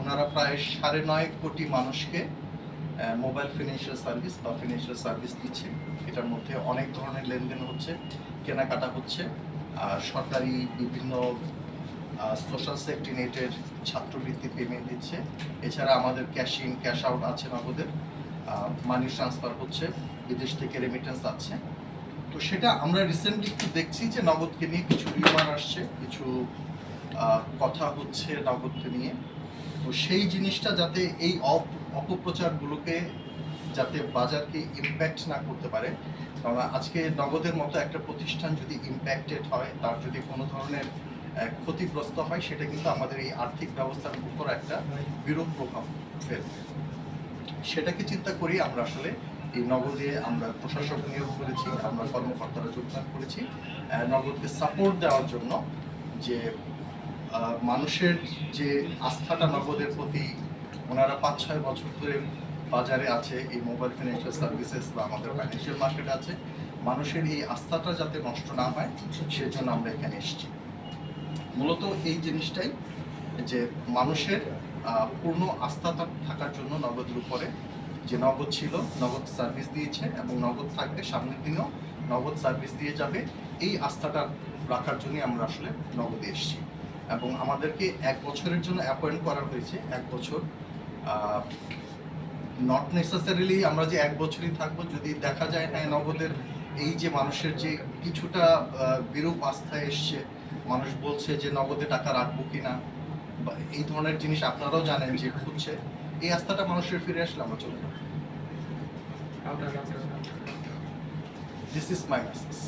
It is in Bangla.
ওনারা প্রায় সাড়ে নয় কোটি মানুষকে মোবাইল ফিনান্সিয়াল সার্ভিস বা ফিনান্সিয়াল সার্ভিস দিচ্ছে। এটার মধ্যে অনেক ধরনের লেনদেন হচ্ছে, কেনাকাটা হচ্ছে, আর সরকারি বিভিন্ন সোশ্যাল সেফটি নেটের ছাত্রবৃত্তি পেমেন্ট দিচ্ছে। এছাড়া আমাদের ক্যাশ ইন ক্যাশ আউট আছে নগদের মানি ট্রান্সফার হচ্ছে, বিদেশ থেকে রেমিটেন্স আছে তো সেটা আমরা রিসেন্টলি একটু দেখছি যে নগদকে নিয়ে কিছু রিমার আসছে, কিছু কথা হচ্ছে নগদকে নিয়ে। তো সেই জিনিসটা যাতে এই অপ- অপপ্রচারগুলোকে যাতে বাজারকে ইম্প্যাক্ট না করতে পারে, কারণ আজকে নগদের মতো একটা প্রতিষ্ঠান যদি ইম্প্যাক্টেড হয়, তার যদি কোনো ধরনের ক্ষতিগ্রস্ত হয়, সেটা কিন্তু আমাদের এই আর্থিক ব্যবস্থার উপর একটা বিরূপ প্রভাব ফেলবে। সেটাকে চিন্তা করি আমরা আসলে এই নগদে আমরা প্রশাসক নিয়োগ করেছি, আমরা কর্মকর্তারা যোগদান করেছি। নগদকে সাপোর্ট দেওয়ার জন্য যে মানুষের যে আস্থাটা নগদের প্রতি ওনারা পাঁচ, ছয় বছর ধরে বাজারে আছে, এই মোবাইল ফিনান্সিয়াল সার্ভিসেস বা আমাদের ফাইন্যান্সিয়াল মার্কেট আছে। মানুষের এই আস্থাটা যাতে নষ্ট না হয়, সেজন্য আমরা এখানে এসেছি। মূলত এই জিনিসটাই যে মানুষের পূর্ণ আস্থা থাকার জন্য নগদের উপরে যে নগদ ছিল, নগদ সার্ভিস দিয়েছে এবং নগদ থাকবে, সামনের দিনেও নগদ সার্ভিস দিয়ে যাবে। এই আস্থাটা রাখার জন্যই আমরা আসলে নগদে এসেছি। এবং আমাদেরকে এক বছরের জন্য অ্যাপয়েন্ট করা হয়েছে এক বছর। নট নেসেসারিলি আমরা যে এক বছরই থাকব যদি দেখা যায় হ্যাঁ নগদের এই যে মানুষের যে কিছুটা বিরূপ আস্থা এসছে মানুষ বলছে যে নগদে টাকা রাখব কিনা বা এই ধরনের জিনিস আপনারাও জানেন যে হচ্ছে এই আস্থাটা মানুষের ফিরে আসলে আমরা চলে যাব। This is my message